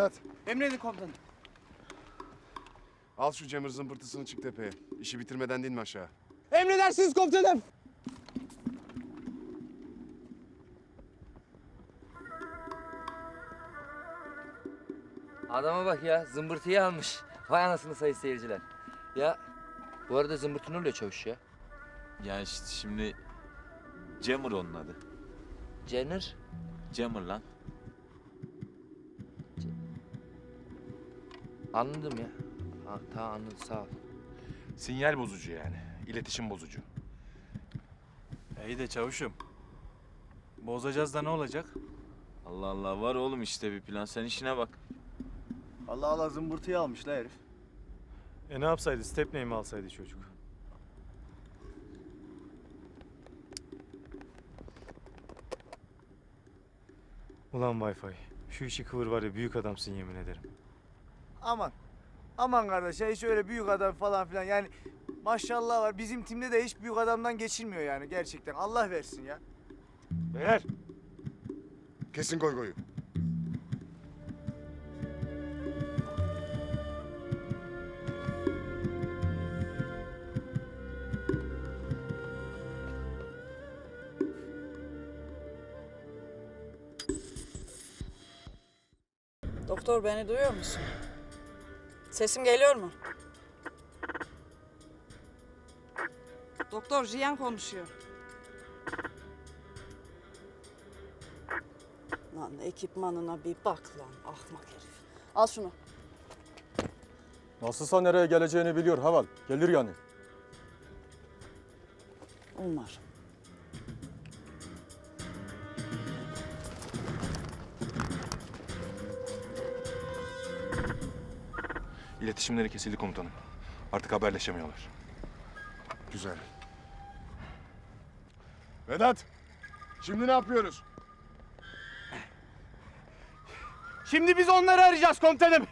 Vedat, Emredin komutanım. al şu Cemil zımbırtısını çık tepeye. İşi bitirmeden dinme aşağı. Emredersiniz komutanım. Adama bak ya zımbırtıyı almış. Vay anasını sayı seyirciler. Ya bu arada zımbırtı ne oluyor çavuş ya? Ya işte şimdi Jammer onun adı. Jenner. Jammer lan. Anladım ya. Ha, tamam anladım sağ ol. Sinyal bozucu yani. İletişim bozucu. İyi de çavuşum. Bozacağız da ne olacak? Allah Allah var oğlum işte bir plan. Sen işine bak. Allah Allah zımbırtıyı almış la herif. E ne yapsaydı? Stepney mi alsaydı çocuk? Ulan Wi-Fi. Şu işi kıvır var ya büyük adamsın yemin ederim. Aman. Aman kardeş ya hiç öyle büyük adam falan filan yani maşallah var. Bizim timde de hiç büyük adamdan geçilmiyor yani gerçekten. Allah versin ya. Beyler! Kesin koy koyu. Doktor beni duyuyor musun? Sesim geliyor mu? Doktor Jiyan konuşuyor. Lan ekipmanına bir bak lan ahmak herif. Al şunu. Nasılsa nereye geleceğini biliyor Haval. Gelir yani. Umarım. İletişimleri kesildi komutanım. Artık haberleşemiyorlar. Güzel. Vedat! Şimdi ne yapıyoruz? Şimdi biz onları arayacağız komutanım.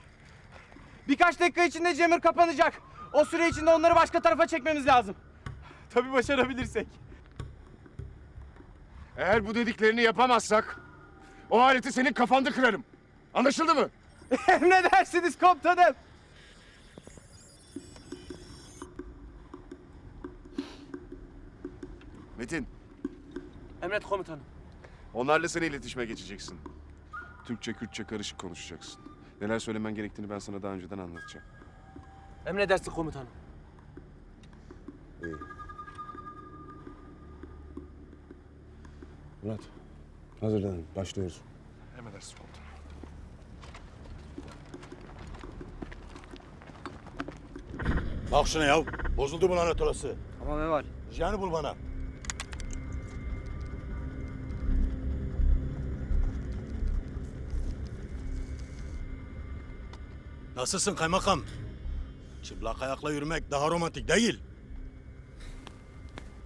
Birkaç dakika içinde Cemir kapanacak. O süre içinde onları başka tarafa çekmemiz lazım. Tabii başarabilirsek. Eğer bu dediklerini yapamazsak o aleti senin kafanda kırarım. Anlaşıldı mı? Emredersiniz komutanım. Metin, Emret komutanım. onlarla sen iletişime geçeceksin. Türkçe, Kürtçe karışık konuşacaksın. Neler söylemen gerektiğini ben sana daha önceden anlatacağım. Emredersin komutanım. İyi. Murat, hazırlanın. Başlıyoruz. Emredersiniz komutanım. Bak şuna ya. Bozuldu mu lanet olası? Ama ne var? Cihan'ı bul bana. Nasılsın kaymakam? Çıplak ayakla yürümek daha romantik değil.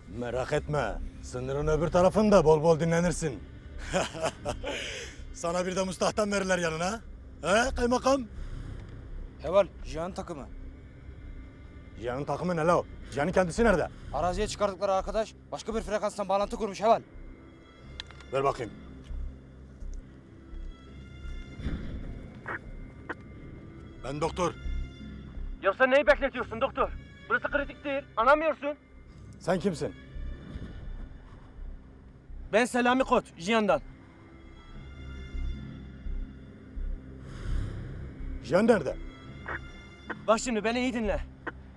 Merak etme. Sınırın öbür tarafında bol bol dinlenirsin. Sana bir de mustahtan verirler yanına. He kaymakam? Heval, Jihan takımı. Cihan'ın takımı ne la o? Cihan'ın kendisi nerede? Araziye çıkardıkları arkadaş başka bir frekanstan bağlantı kurmuş Heval. Ver bakayım. Ben doktor. Ya sen neyi bekletiyorsun doktor? Burası kritik değil. Anlamıyorsun. Sen kimsin? Ben Selami Kot, Jihan'dan. Cihan nerede? Bak şimdi beni iyi dinle.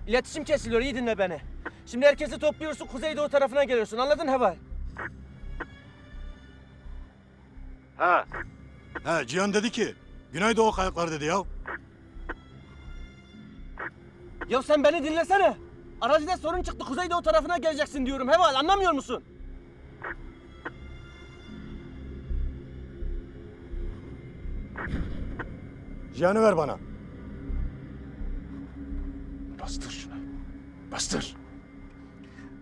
İletişim kesiliyor, iyi dinle beni. Şimdi herkesi topluyorsun, kuzeydoğu tarafına geliyorsun. Anladın Heval? Ha. He Cihan dedi ki Güneydoğu kayakları dedi ya. Ya sen beni dinlesene. Arazide sorun çıktı, kuzeydoğu tarafına geleceksin diyorum Heval. Anlamıyor musun? Cihan'ı ver bana. Bastır şunu. Bastır.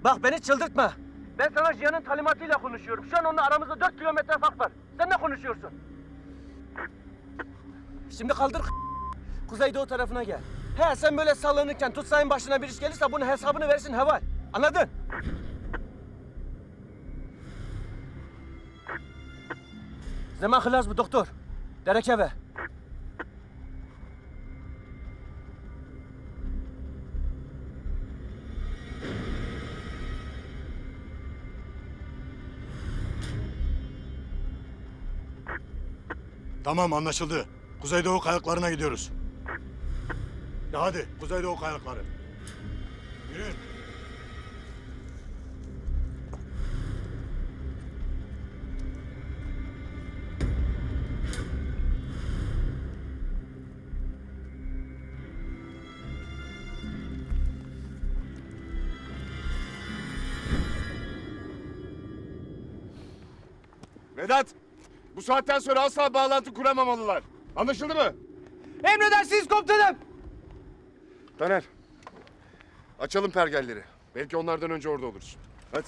Bak beni çıldırtma. Ben sana Cihan'ın talimatıyla konuşuyorum. Şu an onunla aramızda 4 kilometre fark var. Sen ne konuşuyorsun? Şimdi kaldır kuzeydoğu tarafına gel. He sen böyle sallanırken tutsayın başına bir iş gelirse bunun hesabını versin Heval. Anladın? Zaman hılaz bu doktor. Dereke ver. Tamam anlaşıldı. Kuzeydoğu kayaklarına gidiyoruz. Ya hadi Kuzeydoğu kayalıkları. Yürüyün. Vedat! Bu saatten sonra asla bağlantı kuramamalılar. Anlaşıldı mı? Emredersiniz komutanım. Taner. Açalım pergelleri. Belki onlardan önce orada oluruz. Hadi.